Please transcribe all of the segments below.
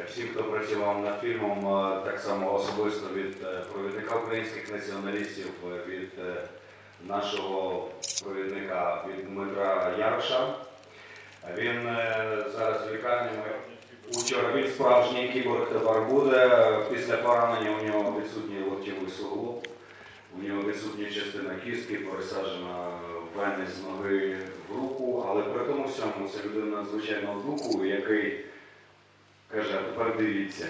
е, всім, хто працював над фільмом, е, так само особисто від е, провідника українських націоналістів, від нашого провідника від Дмитра Яроша. Він зараз в лікарні. Учора він справжній кіборг тепер буде. Після поранення у нього відсутній локтєвий суглоб, у нього відсутня частина кістки, пересаджена вени з ноги в руку, але при тому всьому це людина надзвичайного духу, який каже, а тепер дивіться.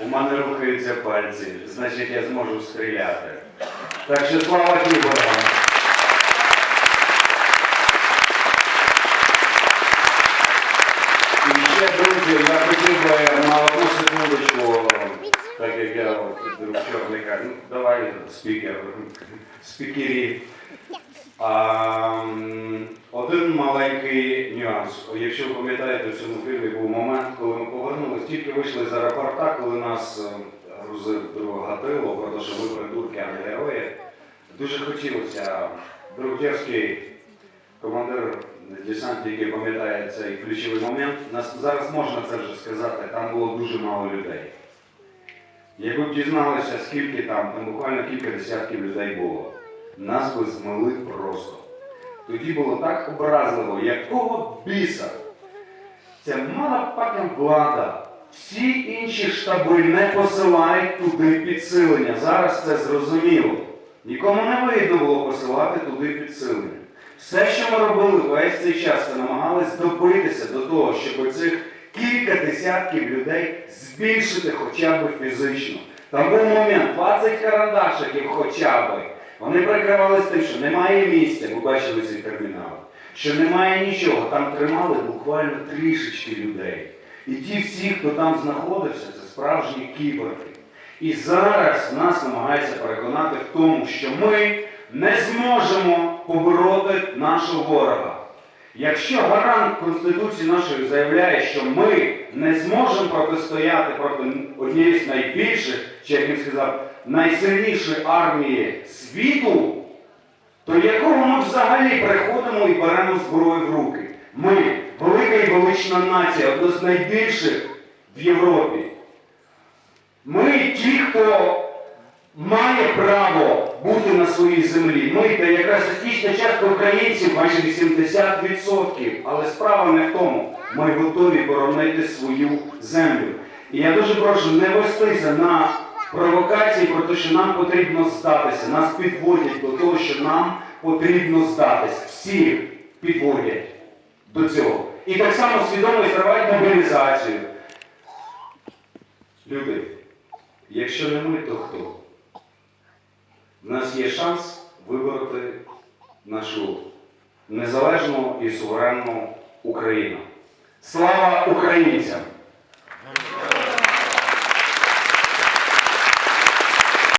У мене рухаються пальці, значить я зможу стріляти. Так що слава кіборгам! І ще, друзі, я хотів би на одну секундочку, так як я от, друг чорника, ну давай спікер, спікері. Один маленький нюанс. Якщо ви пам'ятаєте, в цьому фільмі був момент, коли ми повернулися, тільки вийшли з аеропорта, коли нас е, грузив друг Гатило, про те, що ви придурки, а не герої. Дуже хотілося, друг Дерський, командир десанту, який пам'ятає цей ключовий момент, нас зараз можна це вже сказати, там було дуже мало людей. Якби б дізналися, скільки там, там буквально кілька десятків людей було, нас би змили просто. Тоді було так образливо, якого біса ця мала пака влада, всі інші штаби не посилають туди підсилення. Зараз це зрозуміло. Нікому не вигідно було посилати туди підсилення. Все, що ми робили весь цей час, це намагались добитися до того, щоб цих кілька десятків людей збільшити хоча б фізично. Там був момент 20 карандашиків хоча б. Вони прикривалися тим, що немає місця, ми бачили ці термінали, що немає нічого. Там тримали буквально трішечки людей. І ті всі, хто там знаходився, це справжні кіборги. І зараз нас намагаються переконати в тому, що ми не зможемо побороти нашого ворога. Якщо гарант Конституції нашої заявляє, що ми не зможемо протистояти проти однієї з найбільших, чи як він сказав, найсильнішої армії світу, то якого ми взагалі приходимо і беремо зброю в руки? Ми велика і велична нація, одна з найбільших в Європі. Ми ті, хто має право бути на своїй землі. Ми та якраз етнічна частка українців, майже 80%. Але справа не в тому. Ми готові боронити свою землю. І я дуже прошу не вестися на провокації про те, що нам потрібно здатися. Нас підводять до того, що нам потрібно здатись. Всі підводять до цього. І так само свідомо зривають мобілізацію. Люди, якщо не ми, то хто? У нас є шанс вибороти нашу незалежну і суверенну Україну. Слава українцям!